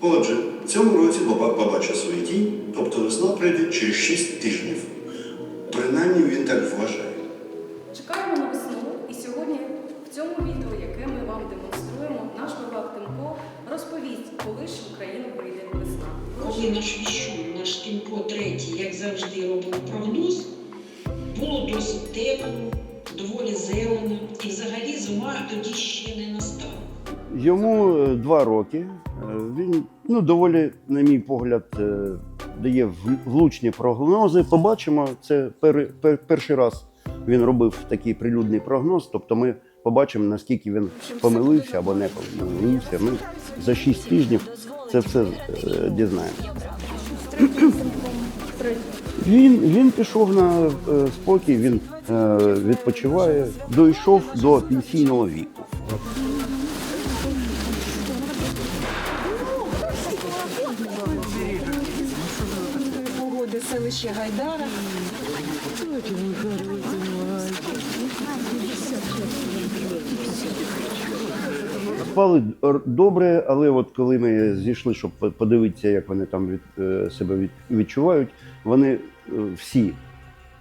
Отже, в цьому році Баба побачив свої дії, тобто весна прийде через 6 тижнів. Принаймні він так вважає. Чекаємо на весну, і сьогодні в цьому відео, яке ми вам демонструємо, наш Бабак Тимко розповість, коли ж в Україну прийде весна. Коли наш віщун, наш Тимко третій, як завжди, робив прогноз, було досить тепло, доволі зелено, і взагалі зима тоді ще не настала. Йому е, два роки. Е, Він ну, доволі, на мій погляд, е, дає влучні прогнози. Побачимо, це пер, пер- перший раз він робив такий прилюдний прогноз. Тобто ми побачимо, наскільки він помилився або не помилився. Ми за шість тижнів це все дізнаємося. Він, він пішов на спокій, він відпочиває, дійшов до пенсійного віку. Погоди селище Гайдара. Спали добре, але от коли ми зійшли, щоб по- подивитися, як вони там від, е, себе від, відчувають, вони е, всі,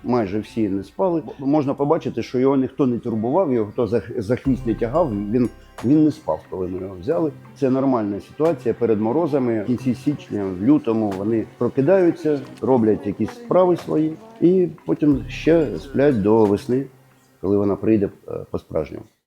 майже всі не спали. Можна побачити, що його ніхто не турбував, його хто за, хвіст не тягав. Він, він не спав, коли ми його взяли. Це нормальна ситуація перед морозами. В кінці січня, в лютому вони прокидаються, роблять якісь справи свої, і потім ще сплять до весни, коли вона прийде е, по-справжньому.